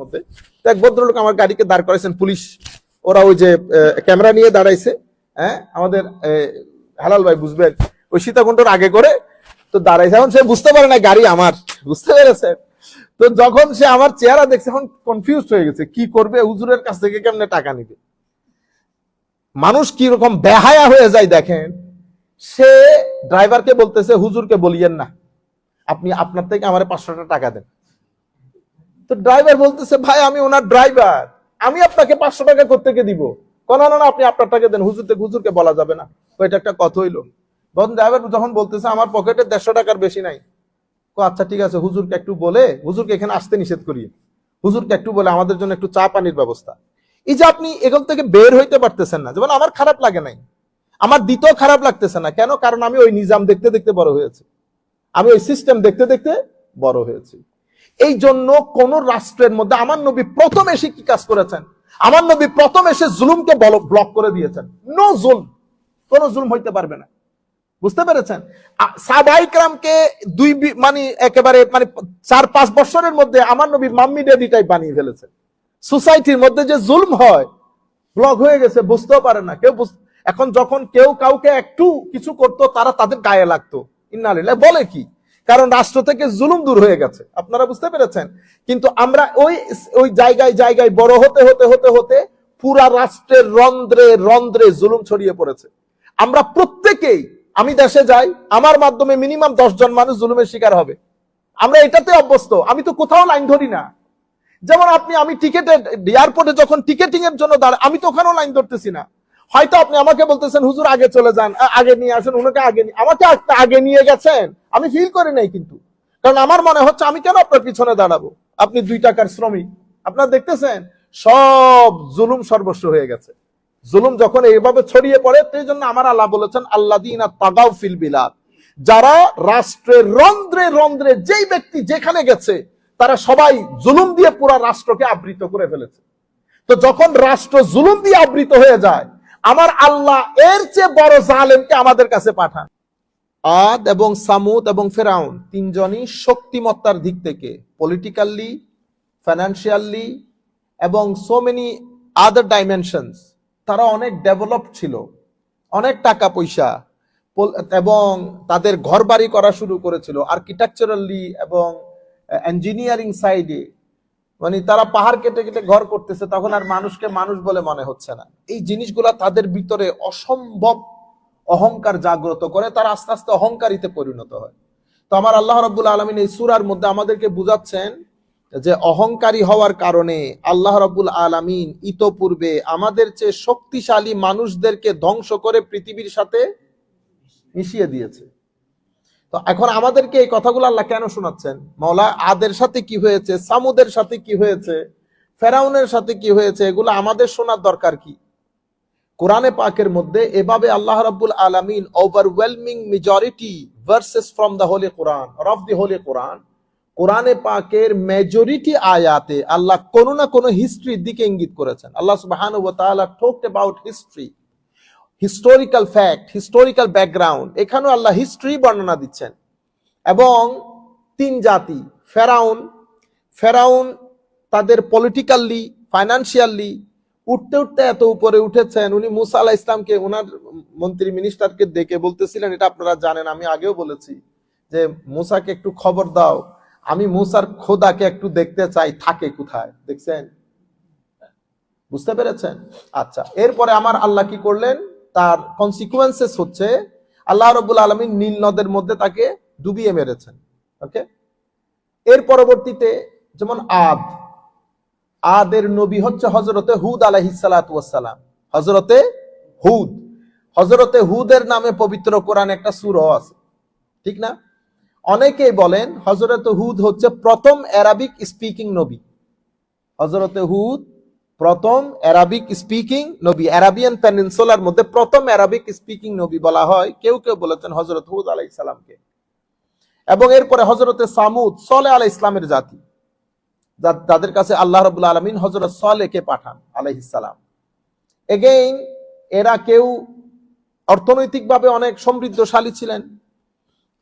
মধ্যে। তো এক ভদ্রলোক আমার গাড়িকে দাঁড় করাইছেন, পুলিশ। ওরা ওই যে ক্যামেরা নিয়ে দাঁড়াইছে হ্যাঁ? আমাদের হালাল ভাই বুঝবেন ওই সীতাকুণ্ডর আগে করে তো দাঁড়াইছে। এখন সে বুঝতে পারে না গাড়ি আমার। বুঝতে পেরেছে তো যখন সে আমার চেহারা দেখছে, এখন কনফিউজ হয়ে গেছে, কি করবে? হুজুরের কাছ থেকে কেমনে টাকা নিবে? মানুষ কি রকম বেহায়া হয়ে যায় দেখেন, সে ড্রাইভারকে বলতেছে, হুজুরকে বলিয়েন না। আপনি আপনার থেকে আমার পাঁচশো টাকা দেন। তো ড্রাইভার বলতেছে, ভাই, আমি ওনার ড্রাইভার আমি আপনাকে পাঁচশো টাকা কোথেকে দিব। কোন, না আপনি আপনার টাকা দেন। হুজুর থেকে হুজুরকে বলা যাবে না। এটা একটা কথা হইল। তখন ড্রাইভার যখন বলতেছে, আমার পকেটে দেড়শো টাকার বেশি নাই। তো আচ্ছা ঠিক আছে, হুজুরকে একটু বলে, হুজুরকে এখানে আসতে নিষেধ করিয়ে হুজুরকে একটু বলে, আমাদের জন্য একটু চা পানির ব্যবস্থা। এই যে আপনি এখান থেকে বের হইতে পারতেছেন না, যেমন আমার খারাপ লাগে নাই। আমার দ্বিতীয় খারাপ লাগতেছে না। কেন? কারণ আমি ওই নিজাম দেখতে দেখতে বড় হয়েছে। আমি ওই সিস্টেম দেখতে দেখতে বড় হয়েছি। এই জন্য কোন রাষ্ট্রের মধ্যে আমার নবী প্রথম এসে কি কাজ করেছেন? আমার নবী প্রথম এসে জুলুমকে ব্লক করে দিয়েছেন। নো জুলম। কোন জুলুম হইতে পারবে না। বুঝতে পেরেছেন? সাবাইকরামকে দুই মানে একেবারে মানে চার, পাঁচ বছরের মধ্যে আমার নবী মাম্মি ডেডি টাইপ বানিয়ে ফেলেছেন। সোসাইটির মধ্যে যে জুলম হয় ব্লক হয়ে গেছে, বুঝতেও পারে না। কেউ এখন যখন কেউ কাউকে একটু কিছু করতো, তারা তাদের গায়ে লাগতো। ইন্নালিল্লাহ বলে কি? কারণ রাষ্ট্র থেকে জুলুম দূর হয়ে গেছে। আপনারা বুঝতে পেরেছেন? কিন্তু আমরা ওই ওই জায়গায় জায়গায় বড় হতে হতে হতে হতে পুরা রাষ্ট্রের রন্ধ্রে রন্ধ্রে জুলুম ছড়িয়ে পড়েছে। আমরা প্রত্যেকেই, আমি দেশে যাই, আমার মাধ্যমে মিনিমাম জন মানুষ জুলুমের শিকার হবে। আমরা এটাতে অভ্যস্ত। আমি তো কোথাও লাইন ধরি না। যেমন আপনি, আমি টিকেটে এয়ারপোর্টে যখন টিকেটিং এর জন্য দাঁড়া, আমি তো ওখানেও লাইন ধরতেছি না। হয়তো আপনি আমাকে বলতেছেন, হুজুর, আগে চলে যান আগে নিয়ে আসেন, উনাকে আগে আমাকে আগে নিয়ে গেছেন। আমি ফিল করি নাই কিন্তু। কারণ আমার মনে হচ্ছে, আমি কেন আপনার পিছনে দাঁড়াবো? আপনি দুই টাকার শ্রমিক। আপনারা দেখতেছেন, সব জুলুম সর্বস্ব হয়ে গেছে। জুলুম যখন এইভাবে ছড়িয়ে পড়ে, সেই জন্য আমার আল্লাহ বলেছেন আল্লাহ তাগাও ফিল বিলাদ। যারা রাষ্ট্রের রন্ধ্রে রন্ধ্রে যেই ব্যক্তি যেখানে গেছে, তারা সবাই জুলুম দিয়ে পুরা রাষ্ট্রকে আবৃত করে ফেলেছে। তো যখন রাষ্ট্র জুলুম দিয়ে আবৃত হয়ে যায় আমার আল্লাহ এর চেয়ে বড় জালেমকে আমাদের কাছে পাঠান। আদ এবং সামুদ এবং ফেরাউন তিনজনই শক্তিমত্তার দিক থেকে পলিটিক্যালি ফাইন্যান্সিয়ালি এবং সো মেনি আদার ডাইমেনশনস তারা অনেক ডেভেলপ ছিল, অনেক টাকা পয়সা এবং তাদের ঘর বাড়ি করা শুরু করেছিল। আর্কিটেকচারালি এবং ইঞ্জিনিয়ারিং সাইডে মানে তারা পাহাড় কেটে কেটে ঘর করতেছে, তখন আর মানুষকে মানুষ বলে মনে হচ্ছে না। এই জিনিসগুলা তাদের ভিতরে অসম্ভব অহংকার জাগ্রত করে, তারা আস্তে আস্তে অহংকারিতে পরিণত হয়। তো আমার আল্লাহ রাব্বুল আলমিন এই সুরার মধ্যে আমাদেরকে বুঝাচ্ছেন যে অহংকারী হওয়ার কারণে আল্লাহ রাব্বুল আলামিন ইতোপূর্বে আমাদের চেয়ে শক্তিশালী মানুষদেরকে ধ্বংস করে পৃথিবীর সাথে মিশিয়ে দিয়েছে। তো এখন আমাদেরকে এই কথাগুলো আল্লাহ কেন শোনাচ্ছেন? মৌলা আদের সাথে কি হয়েছে? সামুদের সাথে কি হয়েছে? ফেরাউনের সাথে কি হয়েছে? এগুলো আমাদের শোনার দরকার কি? কোরআনে পাকের মধ্যে এভাবে আল্লাহ রাব্বুল আলামিন overwhelming majority verses from the holy Quran of the holy Quran কোরআনে পাকের মেজরিটি আয়াতে আল্লাহ কোনো না কোনো হিস্ট্রির দিকে ইঙ্গিত করেছেন। আল্লাহ সুবহানাহু ওয়া তাআলা talked about history historical fact historical background এখানেও আল্লাহ হিস্ট্রি বর্ণনা দিচ্ছেন। এবং তিন জাতি, ফেরাউন ফেরাউন তাদের পলিটিক্যালি ফাইন্যান্সিয়ালি উঠতে উঠতে এত উপরে উঠেছেন। উনি মুসা আলাহ ইসলামকে ওনার মন্ত্রী মিনিস্টারকে ডেকে বলতেছিলেন, এটা আপনারা জানেন, আমি আগেও বলেছি যে মুসাকে একটু খবর দাও। আমি মুসার খোদাকে একটু দেখতে চাই, থাকে কোথায়, দেখছেন? বুঝতে পেরেছেন? আচ্ছা এরপরে আমার আল্লাহ কি করলেন? তার কনসিকুয়েন্সেস হচ্ছে আল্লাহ রবুল আলমী নীল নদের মধ্যে তাকে ডুবিয়ে মেরেছেন। ওকে এর পরবর্তীতে যেমন আদ, আদের নবী হচ্ছে হজরতে হুদ আলাহিসাল্লাম হজরতে হুদ হজরতে হুদের নামে পবিত্র কোরআন একটা সুর আছে। ঠিক না? অনেকেই বলেন হজরতে হুদ হচ্ছে প্রথম অ্যারাবিক স্পিকিং নবী। হজরতে হুদ প্রথম অ্যারাবিক স্পিকিং নবী অ্যারাবিয়ান পেনিনসুলার মধ্যে প্রথম অ্যারাবিক স্পিকিং নবী বলা হয়। কেউ কেউ বলেছেন হজরত হুদ আলাই সালামকে। এবং এরপরে হজরতে সামুদ সলে আলাই ইসলামের জাতি। যাদের কাছে আল্লাহ রবুল্লা আলমিন হজরত সলেকে পাঠান আলাইহিসালাম এগেইন এরা কেউ অর্থনৈতিকভাবে অনেক সমৃদ্ধশালী ছিলেন।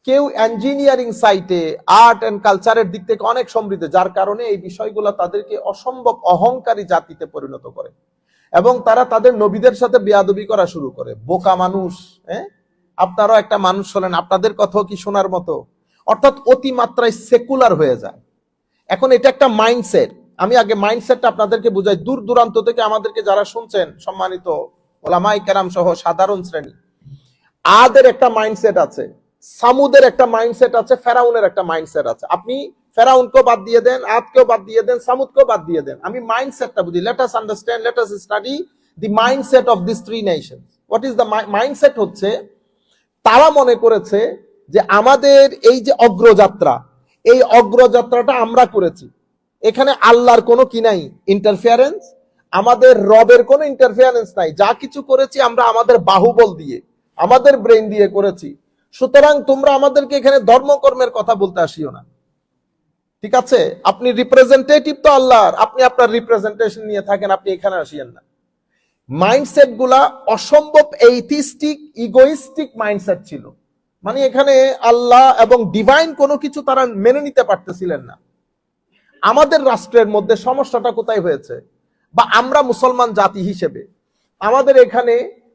কেউ ইঞ্জিনিয়ারিং সাইটে আর্ট এন্ড কালচারের দিক থেকে অনেক সমৃদ্ধ, যার কারণে এই বিষয়গুলো তাদেরকে অসম্ভব অহংকারী জাতিতে পরিণত করে এবং তারা তাদের নবীদের সাথে বেয়াদবি করা শুরু করে। বোকা মানুষ হ্যাঁ? আপনারাও একটা মানুষ হলেন, আপনাদের কথাও কি শোনার মতো? অর্থাৎ অতিমাত্রায় সেকুলার হয়ে যায়। এখন এটা একটা মাইন্ডসেট আমি আগে মাইন্ডসেটটা আপনাদেরকে বুঝাই। দূর দূরান্ত থেকে আমাদেরকে যারা শুনছেন, সম্মানিত ওলামাই কেরাম সহ সাধারণ শ্রেণি, আদের একটা মাইন্ডসেট আছে। সামুদের একটা মাইন্ডসেট আছে, ফেরাউনের একটা মাইন্ডসেট আছে। আপনি ফেরাউনকেও বাদ দিয়ে দেন, আদকেও বাদ দিয়ে দেন, সামুদকেও বাদ দিয়ে দেন। আমি মাইন্ডসেটটা বুঝি। Let us understand let us study the mindset of this three nation what is the mindset হচ্ছে, তারা মনে করেছে যে আমাদের এই যে অগ্রযাত্রা, এই অগ্রযাত্রাটা আমরা করেছি। এখানে আল্লাহর কোনো কি নাই? ইন্টারফিয়ারেন্স আমাদের রবের কোনো ইন্টারফিয়ারেন্স নাই। যা কিছু করেছি আমরা আমাদের বাহুবল দিয়ে, আমাদের ব্রেন দিয়ে করেছি। সুতরাং তোমরা আমাদেরকে এখানে ধর্মকর্মের কথা বলতে আসিও না। ঠিক আছে? আপনি রিপ্রেজেন্টেটিভ তো আল্লাহর, আপনি আপনার রিপ্রেজেন্টেশন নিয়ে থাকেন, আপনি এখানে আসিয়েন না। মাইন্ডসেটগুলা অসম্ভব এইথিস্টিক ইগোইস্টিক মাইন্ডসেট ছিল। মানে এখানে আল্লাহ এবং ডিভাইন কোনো কিছু তারা মেনে নিতে পারতেছিলেন না। আমাদের রাষ্ট্রের মধ্যে সমস্যাটা কোথায় হয়েছে? বা আমরা মুসলমান জাতি হিসেবে আমাদের এখানে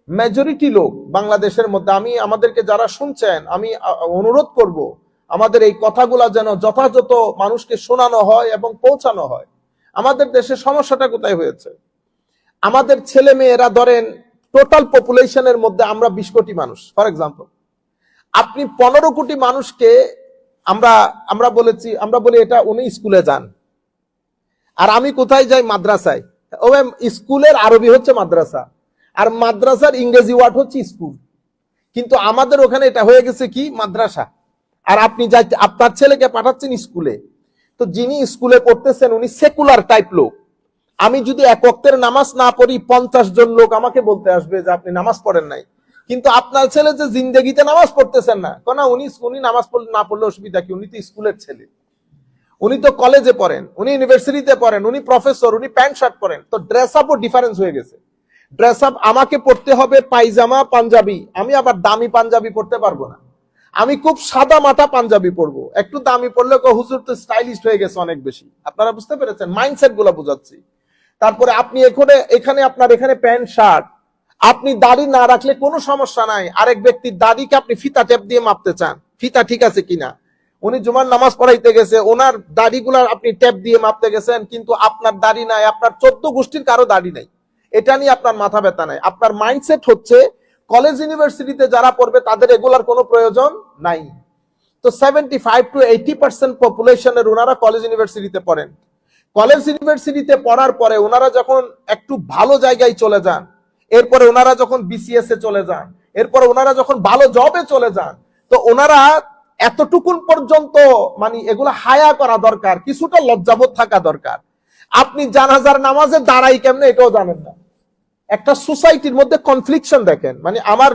মেজরিটি লোক বাংলাদেশের মধ্যে, আমি আমাদেরকে যারা শুনছেন, আমি অনুরোধ করব, আমাদের এই কথাগুলা যেন যথাযথ মানুষকে শোনানো হয় এবং পৌঁছানো হয়। আমাদের দেশে সমস্যাটা কোথায় হয়েছে? আমাদের ছেলে মেয়েরা ধরেন টোটাল পপুলেশনের মধ্যে আমরা বিশ কোটি মানুষ ফর এক্সাম্পল আপনি পনেরো কোটি মানুষকে, আমরা আমরা বলেছি, আমরা বলি এটা উনি স্কুলে যান। আর আমি কোথায় যাই? মাদ্রাসায়। ও স্কুলের আরবি হচ্ছে মাদ্রাসা। আর মাদ্রাসার ইংরেজি ওয়ার্ড হচ্ছে স্কুল। কিন্তু আমাদের ওখানে এটা হয়ে গেছে কি? মাদ্রাসা। আর আপনি যাই আপনার ছেলেকে পাঠাচ্ছেন স্কুলে। তো যিনি স্কুলে পড়তেছেন, উনি সেকুলার টাইপ লোক। আমি যদি এক অক্তের নামাজ না পড়ি, পঞ্চাশ জন লোক আমাকে বলতে আসবে যে আপনি নামাজ পড়েন নাই। কিন্তু আপনার ছেলে যে জিন্দেগিতে নামাজ পড়তেছেন না কেন উনি উনি নামাজ পড়লে, না পড়লে অসুবিধা কি? উনি তো স্কুলের ছেলে। উনি তো কলেজে পড়েন, উনি ইউনিভার্সিটিতে পড়েন, উনি প্রফেসর, উনি প্যান্ট শার্ট পরেন। তো ড্রেস আপও ডিফারেন্স হয়ে গেছে। ড্রেস আপ আমাকে পড়তে হবে পায়জামা, পাঞ্জাবি। আমি আবার দামি পাঞ্জাবি পড়তে পারব না। আমি খুব সাদা মাটা পাঞ্জাবি পরবো। একটু দামি পড়লে হুজুর তো স্টাইলিশ হয়ে গেছে অনেক বেশি। আপনারা বুঝতে পেরেছেন? মাইন্ডসেটগুলো বোঝাচ্ছি। তারপরে আপনি এখানে এখানে আপনার এখানে প্যান্ট, শার্ট। আপনি দাড়ি না রাখলে কোনো সমস্যা নাই। আরেক ব্যক্তির দাড়িকে আপনি ফিতা টেপ দিয়ে মাপতে চান। ফিতা ঠিক আছে কিনা? উনি জুমার নামাজ পড়াইতে গেছে, ওনার দাড়িগুলার আপনি টেপ দিয়ে মাপতে গেছেন, কিন্তু আপনার দাড়ি নাই, আপনার চোদ্দ গোষ্ঠীর কারও দাড়ি নাই। এটা নিয়ে আপনার মাথা ব্যথা নাই। আপনার মাইন্ডসেট হচ্ছে কলেজ ইউনিভার্সিটিতে যারা পড়বে, তাদের এগুলার কোনো প্রয়োজন নাই। তো seventy five to eighty percent পপুলেশনের ওনারা কলেজ ইউনিভার্সিটিতে পড়েন। কলেজ ইউনিভার্সিটিতে পড়ার পরে ওনারা যখন একটু ভালো জায়গায় চলে যান, এরপরে ওনারা যখন বিসিএস এ চলে যান, এরপরে ওনারা যখন ভালো জবে চলে যান, তো ওনারা এতটুকুন পর্যন্ত মানে এগুলো হায়া করা দরকার, কিছুটা লজ্জাবোধ থাকা দরকার। আপনি জানাজার নামাজে দাঁড়াই কেমনে এটাও জানেন না। একটা সোসাইটির মধ্যে কনফ্লিকশন দেখেন। মানে আমার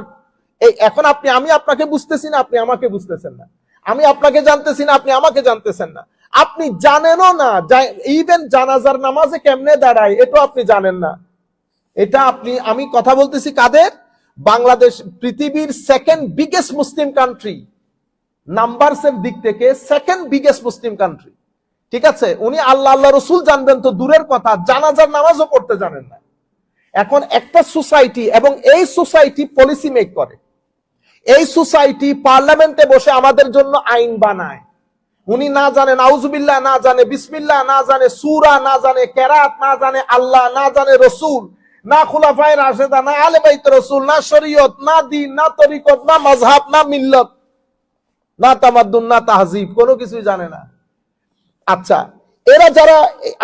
এই এখন আপনি, আমি আপনাকে বুঝতেছি না, আপনি আমাকে বুঝতেছেন না। আমি আপনাকে জানতেছি না, আপনি আমাকে জানতেছেন না। আপনি জানেনও না ইভেন জানাজার নামাজে কেমনে দাঁড়ায়, এটাও আপনি জানেন না। এটা আপনি, আমি কথা বলতেছি কাদের? বাংলাদেশ, পৃথিবীর সেকেন্ড বিগেস্ট মুসলিম কান্ট্রি নাম্বারসের দিক থেকে সেকেন্ড বিগেস্ট মুসলিম কান্ট্রি ঠিক আছে? উনি আল্লাহ আল্লাহ রসুল জানবেন তো দূরের কথা, জানাজার নামাজও পড়তে জানেন না। এখন একটা সোসাইটি এবং এই সোসাইটি পলিসি মেক করে। এই সোসাইটি পার্লামেন্টে বসে আমাদের জন্য আইন বানায়। উনি না জানে আউজুবিল্লাহ না জানে বিসমিল্লাহ, না জানে সুরা, না জানে কেরাত, না জানে আল্লাহ, না জানে রসুল, না খুলাফায় রাশেদা, না আলে বাইত রসুল, না শরীয়ত, না দিন, না তরিকত, না মজহাব না মিল্লত, না তামাদ্দুন, না তাহজিব, কোনো কিছুই জানে না। আচ্ছা এরা যারা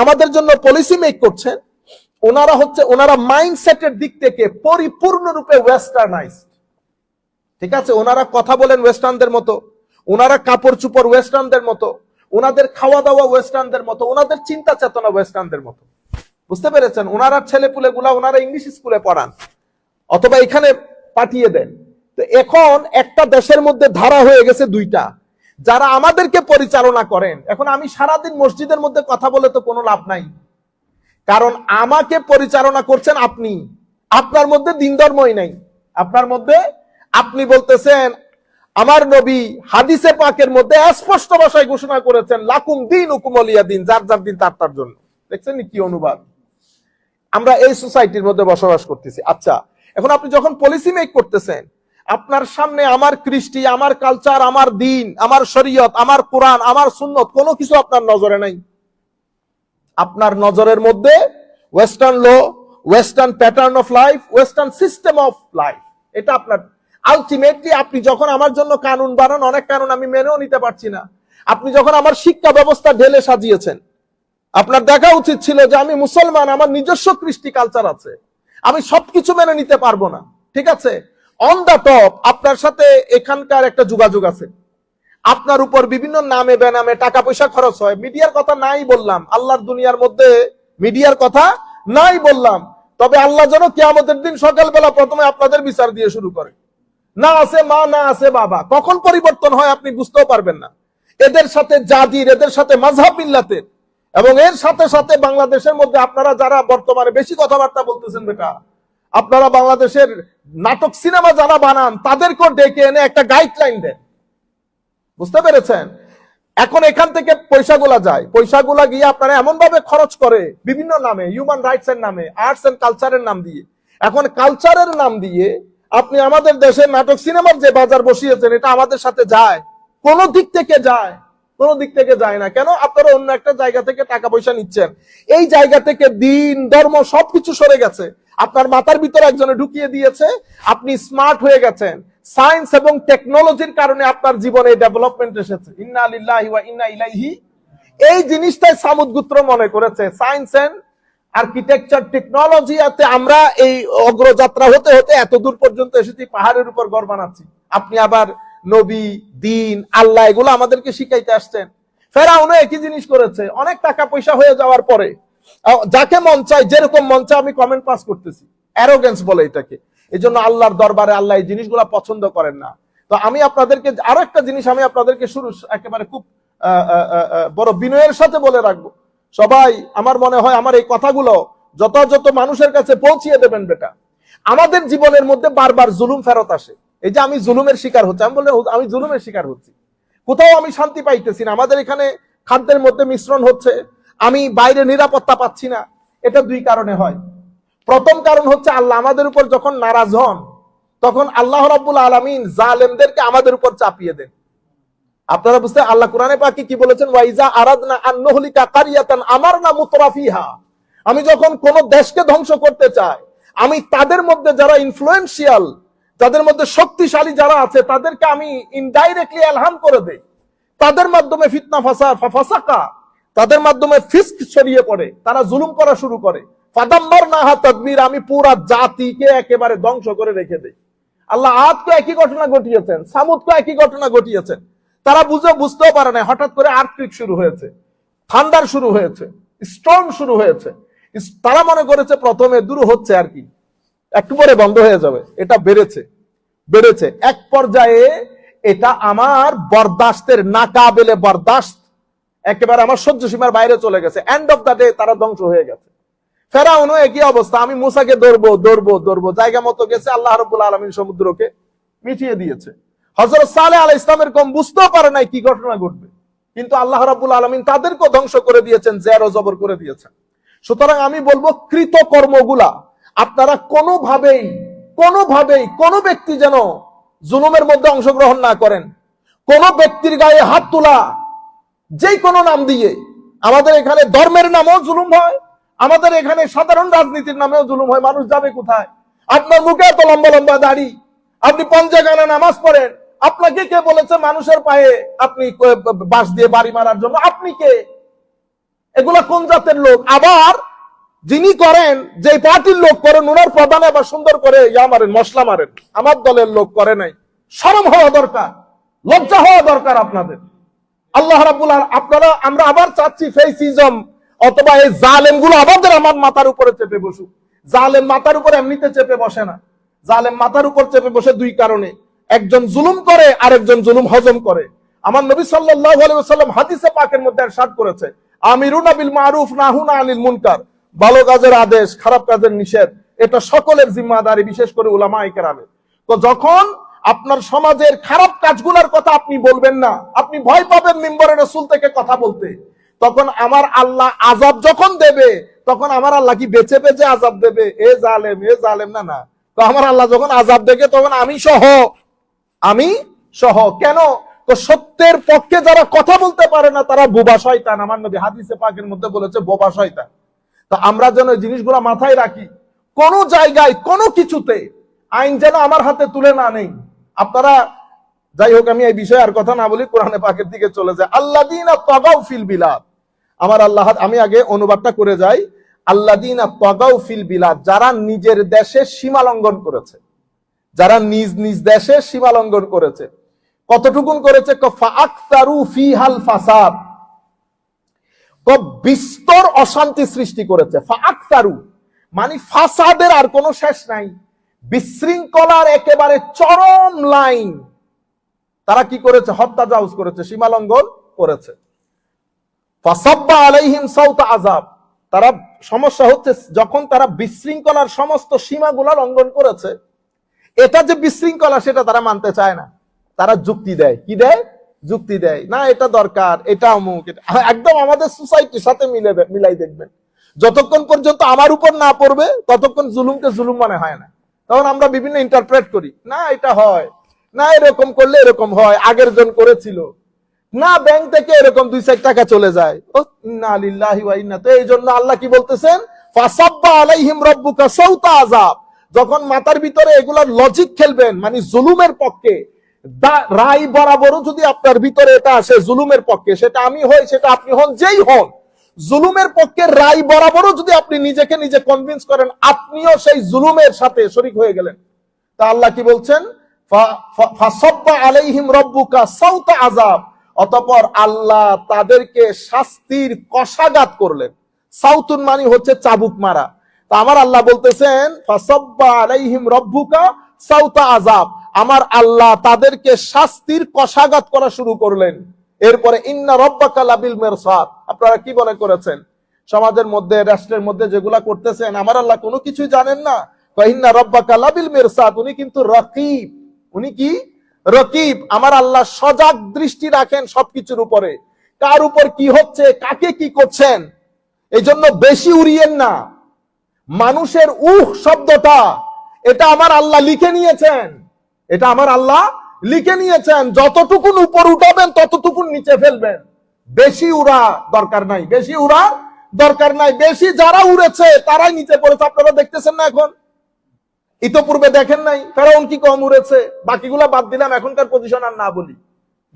আমাদের জন্য পলিসি মেক করছেন ওনারা হচ্ছে, ওনারা মাইন্ডসেটের দিক থেকে পরিপূর্ণরূপে ওয়েস্টার্নাইজড ঠিক আছে? ওনারা কথা বলেন ওয়েস্টার্নদের মতো। ওনারা কাপড় চুপড় ওয়েস্টার্নদের মতো। ওনাদের খাওয়া দাওয়া ওয়েস্টার্নদের মতো। ওনাদের চিন্তা চেতনা ওয়েস্টার্নদের মতো। বুঝতে পেরেছেন? ওনারা ছেলে পুলে গুলা, ওনারা ইংলিশ স্কুলে পড়ান। অথবা এখানে পাঠিয়ে দেন। তো এখন একটা দেশের মধ্যে ধারা হয়ে গেছে দুইটা। যারা আমাদেরকে পরিচালনা করেন। এখন আমি সারাদিন মসজিদের মধ্যে কথা বলে তো কোনো লাভ নাই। কারণ আমাকে পরিচালনা করছেন আপনি। আপনার মধ্যে দিন ধর্মই নাই। আপনার মধ্যে আপনি বলতেছেন, আমার নবী হাদিসে পাকের মধ্যে স্পষ্ট ভাষায় ঘোষণা করেছেন, লাকুম দিন উকুমলিয়া দিন, যার যার দিন তার তার জন্য। দেখছেন কি অনুবাদ? আমরা এই সোসাইটির মধ্যে বসবাস করতেছি। আচ্ছা এখন আপনি যখন পলিসি মেক করতেছেন, আপনার সামনে আমার কৃষ্টি, আমার কালচার আমার দিন, আমার শরীয়ত, আমার কোরআন, আমার সুন্নত, কোনো কিছু আপনার নজরে নাই। আপনার নজরের মধ্যে western law western pattern of life western system of life এটা আপনার আলটিমেটলি আপনি যখন আমার জন্য কানুন বানান, অনেক কানুন আমি মেনেও নিতে পারছি না। আপনি যখন আমার শিক্ষা ব্যবস্থা ঢেলে সাজিয়েছেন, আপনার দেখা উচিত ছিল যে আমি মুসলমান, আমার নিজস্ব কৃষ্টি কালচার আছে। আমি সবকিছু মেনে নিতে পারব না। ঠিক আছে? অন দা টপ আপনার সাথে এখানকার একটা যোগাযোগ আছে। আপনার উপর বিভিন্ন নামে বেনামে টাকা পয়সা খরচ হয়। মিডিয়ার কথা নাই বললাম। আল্লাহর দুনিয়ার মধ্যে মিডিয়ার কথা নাই বললাম। তবে আল্লাহ যেন কেয়ামতের দিন সকালবেলা প্রথমে আপনাদের বিচার দিয়ে শুরু করে। না আছে মা, না আছে বাবা। কখন পরিবর্তন হয় আপনি বুঝতেও পারবেন না। এদের সাথে জাতির, এদের সাথে মাঝহাব মিল্লাতের। এবং এর সাথে সাথে বাংলাদেশের মধ্যে আপনারা যারা বর্তমানে বেশি কথাবার্তা বলতেছেন বেটা, আপনারা বাংলাদেশের নাটক, সিনেমা যারা বানান, তাদেরকেও ডেকে এনে একটা গাইডলাইন দেন। বুঝতে পেরেছেন? এখন এখান থেকে পয়সাগুলা যায়। পয়সাগুলা গিয়ে আপনারা এমন ভাবে খরচ করে বিভিন্ন নামে হিউম্যান রাইটস এর নামে আর্টস এন্ড কালচারের নাম দিয়ে। এখন কালচারের নাম দিয়ে আপনি আমাদের দেশের নাটক সিনেমার যে বাজার বসিয়েছেন, এটা আমাদের সাথে যায়। কোন দিক থেকে যায়, কোন দিক থেকে যায় না। কেন? আপনারা অন্য একটা জায়গা থেকে টাকা পয়সা নিচ্ছেন। এই জায়গা থেকে দিন, ধর্ম সবকিছু সরে গেছে। আপনার মাথার ভিতরে একজনে ঢুকিয়ে দিয়েছে, আপনি স্মার্ট হয়ে গেছেন। সায়েন্স এবং টেকনোলজির কারণে আপনার জীবনে ডেভেলপমেন্ট এসেছে। ইন্না লিল্লাহি ওয়া ইন্না ইলাইহি, এই জিনিসটাই সামুদ্গুত্র মনে করেছে। সায়েন্স এন্ড আর্কিটেকচার টেকনোলজি এতে আমরা এই অগ্রযাত্রা হতে হতে এত দূর পর্যন্ত এসেছি, পাহাড়ের উপর ঘর বানাচ্ছি। আপনি আবার নবী, দিন, আল্লাহ, এগুলো আমাদেরকে শিখাইতে আসছেন। ফেরাউনও একই জিনিস করেছে। অনেক টাকা পয়সা হয়ে যাওয়ার পরে যাকে মন চায়, যেরকম মন চায়, আমি কমেন্ট পাস করতেছি। অ্যারোগেন্স বলে এটাকে। এই জন্য আল্লাহর দরবারে আল্লাহ এই জিনিসগুলো পছন্দ করেন না। তো আমি আপনাদেরকে আরও একটা জিনিস আমি আপনাদেরকে শুরু, একেবারে খুব বড় বিনয়ের সাথে বলে রাখব। সবাই, আমার মনে হয় আমার এই কথাগুলো যথাযথ মানুষের কাছে পৌঁছিয়ে দেবেন বেটা। আমাদের জীবনের মধ্যে বারবার জুলুম ফেরত আসে। এই যে আমি জুলুমের শিকার হচ্ছে, আমি বলে আমি জুলুমের শিকার হচ্ছি। কোথাও আমি শান্তি পাইতেছি না। আমাদের এখানে খাদ্যের মধ্যে মিশ্রণ হচ্ছে। আমি বাইরে নিরাপত্তা পাচ্ছি না। এটা দুই কারণে হয়। প্রথম কারণ হচ্ছে আল্লাহ আমাদের উপর যখন নারাজ হন, তখন আল্লাহ রাব্বুল আলামিন জালেমদেরকে আমাদের উপর চাপিয়ে দেন। আপনারা বুঝতে আল্লাহ কোরআনে পাকি কি বলেছেন? ওয়াইজা আরাদনা আন্নহলিকা কারিয়াতান আমারনা মুতরাফিহা আমি যখন কোন দেশকে ধ্বংস করতে চাই, আমি তাদের মধ্যে যারা ইনফ্লুয়েন্সিয়াল যাদের মধ্যে শক্তিশালী যারা আছে, তাদেরকে আমি ইনডাইরেক্টলি এলহাম করে দেই। তাদের মাধ্যমে ফিতনা ফাসা ফাসাকা, তাদের মাধ্যমে ফিস্ক ছড়িয়ে পড়ে, তারা জুলুম করা শুরু করে। ফাদাম্বার নাহা তদবির আমি পুরা জাতিকে একেবারে ধ্বংস করে রেখে দেই। আল্লাহ আদকে একই ঘটনা ঘটিয়েছেন, সামুদকে একই ঘটনা ঘটিয়েছেন। তারা বুঝে বুঝতেও পারে না হঠাৎ করে আর্থিক শুরু হয়েছে ঠান্ডার শুরু হয়েছে স্টর্ম শুরু হয়েছে। তারা মনে করেছে প্রথমে দূর হচ্ছে আর কি একটু পরে বন্ধ হয়ে যাবে, এটা বেড়েছে বেড়েছে। এক পর্যায়ে এটা আমার বরদাস্তের নাকাবেলে বরদাস্ত, একেবারে আমার সহ্য সীমার বাইরে চলে গেছে। এন্ড অফ দ্য ডে তারা ধ্বংস হয়ে গেছে। ফেরাউনও একই অবস্থা। আমি মুসাকে ধরবো ধরবো ধরবো। জায়গা মতো গেছে, আল্লাহ রবুল্লা আলমিন সমুদ্রকে মিটিয়ে দিয়েছে। হজরত সালে আল ইসলামের কম বুঝতেও পারে নাই কি ঘটনা ঘটবে। কিন্তু আল্লাহ রাবুল আলমিন তাদেরকেও ধ্বংস করে দিয়েছেন, জের জবর করে দিয়েছেন। সুতরাং আমি বলব, কৃত কর্মগুলা আপনারা কোনোভাবেই কোনোভাবেই কোনো ব্যক্তি যেন জুলুমের মধ্যে অংশগ্রহণ না করেন। কোন ব্যক্তির গায়ে হাত তোলা, যেই কোনো নাম দিয়ে আমাদের এখানে ধর্মের নামও জুলুম হয় আমাদের এখানে সাধারণ রাজনীতির নামেও জুলুম হয়, মানুষ যাবে কোথায়? আপনার মুখে এত লম্বা লম্বা দাড়ি, আপনি পঞ্চাগানা নামাজ পড়েন, আপনাকে কে বলেছে মানুষের পায়ে আপনি বাঁশ দিয়ে বাড়ি মারার জন্য? আপনি কে? এগুলা কোন জাতের লোক? আবার যিনি করেন যে পার্টির লোক করেন, উনার প্রধানে আবার সুন্দর করে ইয়া মারেন, মশলা মারেন। আমার দলের লোক করে নাই। শরম হওয়া দরকার, লজ্জা হওয়া দরকার আপনাদের। আল্লাহ রাবুল আপনারা আমরা আবার চাচ্ছি ফেসিজম অথবা এই জালেমগুলো আমাদের আমার মাথার উপরে চেপে বসুক। জালেম মাথার উপর এমনিতে চেপে বসে না। জালেম মাথার উপর চেপে বসে দুই কারণে। একজন জুলুম করে, আরেকজন জুলুম হজম করে। আমার নবী সাল্লাম হাদিসে পাকের মধ্যে সাত করেছে, আমিরুনা বিল মারুফ নাহুনা আনিল মুনকার। ভালো কাজের আদেশ, খারাপ কাজের নিষেধ, এটা সকলের জিম্মাদারি, বিশেষ করে উলামা কেরামে তো যখন আপনার সমাজের খারাপ কাজগুলোর কথা আপনি বলবেন না, আপনি ভয় পাবেন মেম্বারের রসুল থেকে কথা বলতে। তখন আমার আল্লাহ আজাব যখন দেবে, তখন আমার আল্লাহ কি বেঁচে বেঁচে আজাব দেবে? এ জালেম এ জালেম, না না। তো আমার আল্লাহ যখন আজাব দেখে তখন আমি সহ। আমি সহ। কেন? তো সত্যের পক্ষে যারা কথা বলতে পারে না, তারা বোবা শয়তান। আমার নবী হাদিসে পাকের মধ্যে বলেছে, বোবা শয়তান। তো আমরা যেন জিনিসগুলো মাথায় রাখি। কোন জায়গায়, কোনো কিছুতে আইন যেন আমার হাতে তুলে না নেই। আপনারা, যাই হোক, আমি এই বিষয়ে আর কথা না বলি, কোরআনে পাকের দিকে চলে যায়। আল্লাহ দিন তগাও ফিল বিলাদ। আমার আল্লাহ, আমি আগে অনুবাদটা করে যাই। আল্লাহ দিন ফিল বিলাদ, যারা নিজের দেশে সীমা লঙ্ঘন করেছে। যারা নিজ নিজ দেশে সীমা লঙ্ঘন করেছে। কতটুকুন করেছে? বিস্তর অশান্তি সৃষ্টি করেছে। মানে ফাসাদের আর কোনো শেষ নাই। বিশৃঙ্খলার একেবারে চরম লাইন। তারা কি করেছে? হত্যা জাউজ করেছে, সীমা লঙ্ঘন করেছে। ফাসাব্বা আলাইহিম সাউতা আযাব। তারা সমস্যা হচ্ছে যখন তারা বিশৃঙ্খলার সমস্ত সীমাগুলা লঙ্ঘন করেছে, এটা যে বিশৃঙ্খলা সেটা তারা মানতে চায় না। তারা যুক্তি দেয়। কি দেয়? যুক্তি দেয়। না, এটা দরকার, এটা অমুক একদম আমাদের সোসাইটির সাথে মিলে মিলাই দেখবেন। যতক্ষণ পর্যন্ত আমার উপর না পড়বে, ততক্ষণ জুলুমকে জুলুম মনে হয় না। তখন আমরা বিভিন্ন ইন্টারপ্রেট করি। না, এটা হয়। না, এরকম করলে এরকম হয়। আগের জন করেছিল। না ব্যাংক থেকে এরকম দুই চার টাকা চলে যায়। ও তো এই জন্য আল্লাহ কি বলতেছেন? যখন মাথার ভিতরে এগুলার লজিক খেলবেন মানে জুলুমের পক্ষে রায় বরাবরও যদি আপনার ভিতরে এটা আসে জুলুমের পক্ষে, সেটা আমি হই, সেটা আপনি হন, যেই হন, জুলুমের পক্ষে রায় বরাবরও যদি আপনি নিজেকে নিজে কনভিন্স করেন, আপনিও সেই জুলুমের সাথে শরিক হয়ে গেলেন। তা আল্লাহ কি বলছেন? ফাসাব্বা আলাইহিম রব্বুকা সাউতা আযাব। অতঃপর আল্লাহ তাদেরকে শাস্তির কষাঘাত করলেন। সাউতুন মানে হচ্ছে চাবুক মারা। তা আমার আল্লাহ বলতেছেন আযাব। আমার আল্লাহ তাদেরকে শাস্তির কষাঘাত করা শুরু করলেন। এরপরে, ইন্না রব্বাকা আপনারা কি মনে করেছেন? সমাজের মধ্যে, রাষ্ট্রের মধ্যে যেগুলা করতেছেন, আমার আল্লাহ কোনো কিছুই জানেন না। ইন্না রব্বাকা লাবিল মিরসাদ। উনি কিন্তু রকিব। উনি কি? রকিব, আমার আল্লাহ সজাগ দৃষ্টি রাখেন সবকিছুর উপরে। কার উপর কি হচ্ছে, কাকে কি করছেন এই জন্য বেশি উড়িয়েন না। মানুষের উহ শব্দটা, এটা আমার আল্লাহ লিখে নিয়েছেন। এটা আমার আল্লাহ লিখে নিয়েছেন। যতটুকুন উপর উঠাবেন, ততটুকুন নিচে ফেলবেন। বেশি উড়া দরকার নাই, বেশি উড়া দরকার নাই। বেশি যারা উড়েছে, তারাই নিচে পড়েছে। আপনারা দেখতেছেন না এখন? ইতপূর্বে দেখেন নাই, ফেরাউন কি কম উড়েছে? বাকিগুলা বাদ দিলাম, এখনকার পজিশন আর না বলি।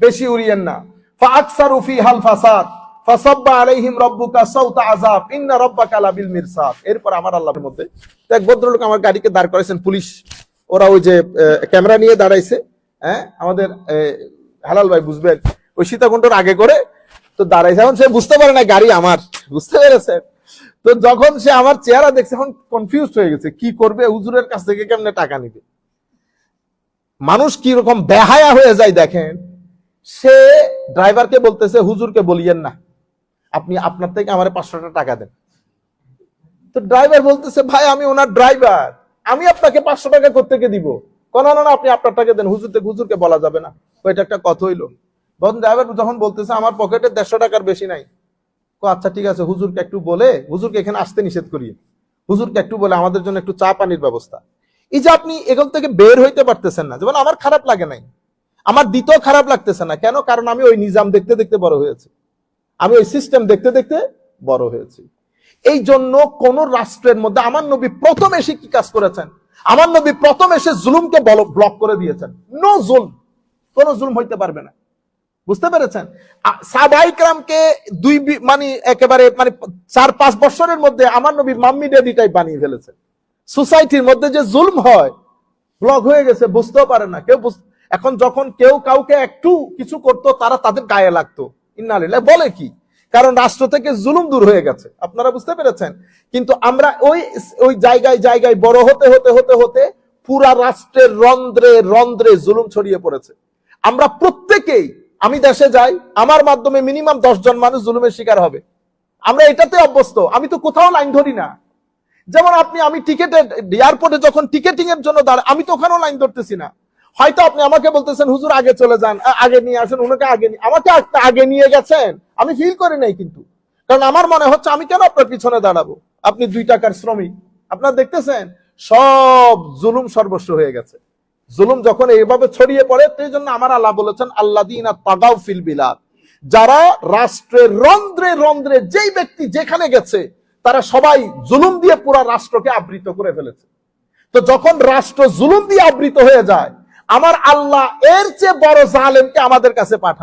বেশি উড়িয়েন না। ফাকসারু ফিহাল ফাসাদ, ফাসাব্বা আলাইহিম রাব্বুকা সাউতা আযাব, ইন্না রাব্বাকা লাবিল মিরসাদ। এরপর আমার আল্লাহর মধ্যে, এক ভদ্রলোক আমার গাড়িকে দাঁড় করেছেন পুলিশ। ওরা ওই যে ক্যামেরা নিয়ে দাঁড়াইছে হ্যাঁ? আমাদের হালাল ভাই বুঝবেন, ওই সীতাকুণ্ডর আগে করে তো দাঁড়াইছে। এখন সে বুঝতে পারে না গাড়ি আমার। বুঝতে পেরেছেন? তো যখন সে আমার চেহারা দেখছে, এখন কনফিউজ হয়ে গেছে, কি করবে, হুজুরের কাছ থেকে কেমনে টাকা নিবে? মানুষ কি রকম বেহায়া হয়ে যায় দেখেন, সে ড্রাইভারকে বলতেছে, হুজুরকে বলিয়েন না, আপনি আপনার থেকে আমার পাঁচশো টাকা দেন। তো ড্রাইভার বলতেছে, ভাই, আমি ওনার ড্রাইভার, আমি আপনাকে পাঁচশো টাকা কোথেকে দিব? কোন না আপনি আপনার টাকা দেন, হুজুর থেকে হুজুরকে বলা যাবে না। ওইটা একটা কথা হইল। তখন ড্রাইভার যখন বলতেছে, আমার পকেটে দেড়শো টাকার বেশি নাই। তো আচ্ছা ঠিক আছে, হুজুরকে একটু বলে, হুজুরকে এখানে আসতে নিষেধ করি। হুজুরকে একটু বলে, আমাদের জন্য একটু চা পানির ব্যবস্থা। এই যে আপনি এখান থেকে বের হইতে পারতেছেন না, যেমন আমার খারাপ লাগে নাই, আমার দ্বিতীয় খারাপ লাগতেছে না, কেন? কারণ আমি ওই নিজাম দেখতে দেখতে বড় হয়েছি। আমি ওই সিস্টেম দেখতে দেখতে বড় হয়েছি। এই জন্য কোন রাষ্ট্রের মধ্যে, আমার নবী প্রথম এসে কি কাজ করেছেন? আমার নবী প্রথম এসে জুলুমকে ব্লক করে দিয়েছেন। নো জুলম, কোন জুলুম হইতে পারবে না। বুঝতে পেরেছেন? সাবাইকরামকে দুই মানে একেবারে মানে চার, পাঁচ বছরের মধ্যে আমার নবী মাম্মি ডেডি টাইপ বানিয়ে ফেলেছে সোসাইটির মধ্যে যে জুলম হয় ব্লক হয়ে গেছে, বুঝতেও পারে না। কেউ এখন যখন কেউ কাউকে একটু কিছু করতো, তারা তাদের গায়ে লাগতো। ইন্নালিল্লাহ বলে কি? কারণ রাষ্ট্র থেকে জুলুম দূর হয়ে গেছে। আপনারা বুঝতে পেরেছেন? কিন্তু আমরা ওই ওই জায়গায় জায়গায় বড় হতে হতে হতে হতে পুরা রাষ্ট্রের রন্ধ্রে রন্ধ্রে জুলুম ছড়িয়ে পড়েছে। আমরা প্রত্যেকেই আমি দেশে যাই, আমার মাধ্যমে মিনিমাম জন মানুষ জুলুমের শিকার হবে। আমরা এটাতে অভ্যস্ত, আমি তো কোথাও লাইন ধরি না। যেমন আপনি, আমি টিকেটে এয়ারপোর্টে যখন টিকেটিং এর জন্য দাঁড়াই আমি তো ওখানেও লাইন ধরতেছি না। হয়তো আপনি আমাকে বলতেছেন, হুজুর, আগে চলে যান আগে নিয়ে আসেন, উনাকে আগে নিয়ে আমাকে আগে নিয়ে গেছেন। আমি ফিল করি নাই কিন্তু। কারণ আমার মনে হচ্ছে, আমি কেন আপনার পিছনে দাঁড়াবো? আপনি দুই টাকার শ্রমিক। আপনার দেখতেছেন, সব জুলুম সর্বস্ব হয়ে গেছে। জুলুম যখন এইভাবে ছড়িয়ে পড়ে, সেই জন্য আমার আল্লাহ বলেছেন আল্লাহ দিন তাগাও ফিল বিলাদ। যারা রাষ্ট্রের রন্ধ্রে রন্ধ্রে যেই ব্যক্তি যেখানে গেছে, তারা সবাই জুলুম দিয়ে পুরো রাষ্ট্রকে আবৃত করে ফেলেছে। তো যখন রাষ্ট্র জুলুম দিয়ে আবৃত হয়ে যায়, আমার আল্লাহ এর চেয়ে বড় জালেমকে আমাদের কাছে পাঠান।